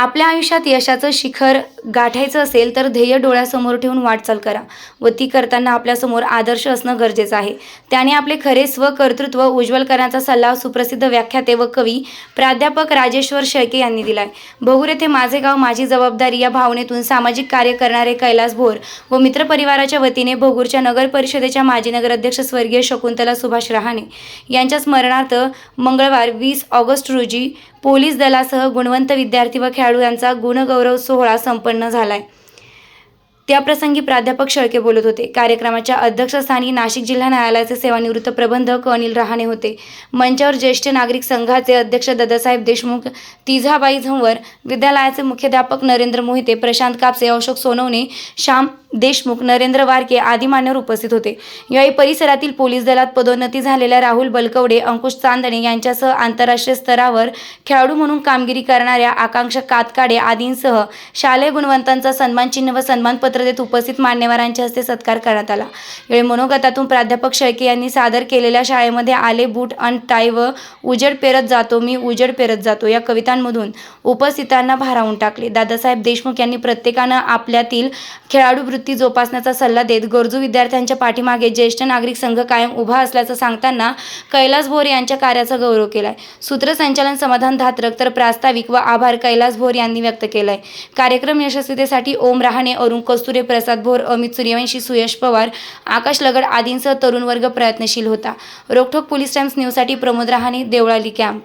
आपल्या आयुष्यात यशाचं शिखर गाठायचं असेल तर ध्येय डोळ्यासमोर ठेवून वाटचाल करा. व ती करताना आपल्यासमोर आदर्श असणं गरजेचं आहे. त्याने आपले खरे स्वकर्तृत्व उज्ज्वल करण्याचा सल्ला सुप्रसिद्ध व्याख्याते व कवी प्राध्यापक राजेश्वर शेळके यांनी दिलाय. बहुर येथे माझे गाव माझी जबाबदारी या भावनेतून सामाजिक कार्य करणारे कैलास भोर व मित्रपरिवाराच्या वतीने भोगूरच्या नगर परिषदेच्या माजी नगराध्यक्ष स्वर्गीय शकुंतला सुभाष रहाणे यांच्या स्मरणार्थ मंगळवार वीस ऑगस्ट रोजी पोलीस दलासह गुणवंत विद्यार्थी व खेळाडू यांचा गुणगौरव सोहळा संपन्न झालाय. त्याप्रसंगी प्राध्यापक शेळके बोलत होते. कार्यक्रमाच्या अध्यक्षस्थानी नाशिक जिल्हा न्यायालयाचे सेवानिवृत्त प्रबंधक अनिल रहाणे होते. मंचावर ज्येष्ठ नागरिक संघाचे अध्यक्ष दादासाहेब देशमुख तिझाबाई झंवर विद्यालयाचे मुख्याध्यापक नरेंद्र मोहिते प्रशांत कापसे अशोक सोनवणे श्याम देशमुख नरेंद्र वारके आदी मान्यवर उपस्थित होते. यावेळी परिसरातील पोलीस दलात पदोन्नती झालेल्या राहुल बलकवडे अंकुश चांदणे यांच्यासह आंतरराष्ट्रीय स्तरावर खेळाडू म्हणून कामगिरी करणाऱ्या आकांक्षा कातकाडे आदींसह शालेय गुणवंतांचा सन्मान चिन्ह व सन्मानपत्र देत उपस्थित मान्यवरांच्या हस्ते सत्कार करण्यात आला. यावेळी मनोगतातून प्राध्यापक शेळके यांनी सादर केलेल्या शाळेमध्ये आले बूट अन टाय व उजेड पेरत जातो मी उजेड पेरत जातो या कवितांमधून उपस्थितांना भारावून टाकले. दादासाहेब देशमुख यांनी प्रत्येकानं आपल्यातील खेळाडू वृत्ती जोपासण्याचा सल्ला देत गरजू विद्यार्थ्यांच्या पाठीमागे ज्येष्ठ नागरिक संघ कायम उभा असल्याचं सांगताना कैलास भोर यांच्या कार्याचा गौरव केलाय. सूत्रसंचालन समाधान धात्रक तर प्रास्ताविक व आभार कैलास भोर यांनी व्यक्त केलाय. कार्यक्रम यशस्वीतेसाठी ओम रहाणे अरुण कस्तुरे प्रसाद भोर अमित सूर्यवंशी सुयश पवार आकाश लगड आदींसह तरुण वर्ग प्रयत्नशील होता. रोखोक पोलीस टाइम्स न्यूजसाठी प्रमोद रहाणे देवळाली कॅम्प.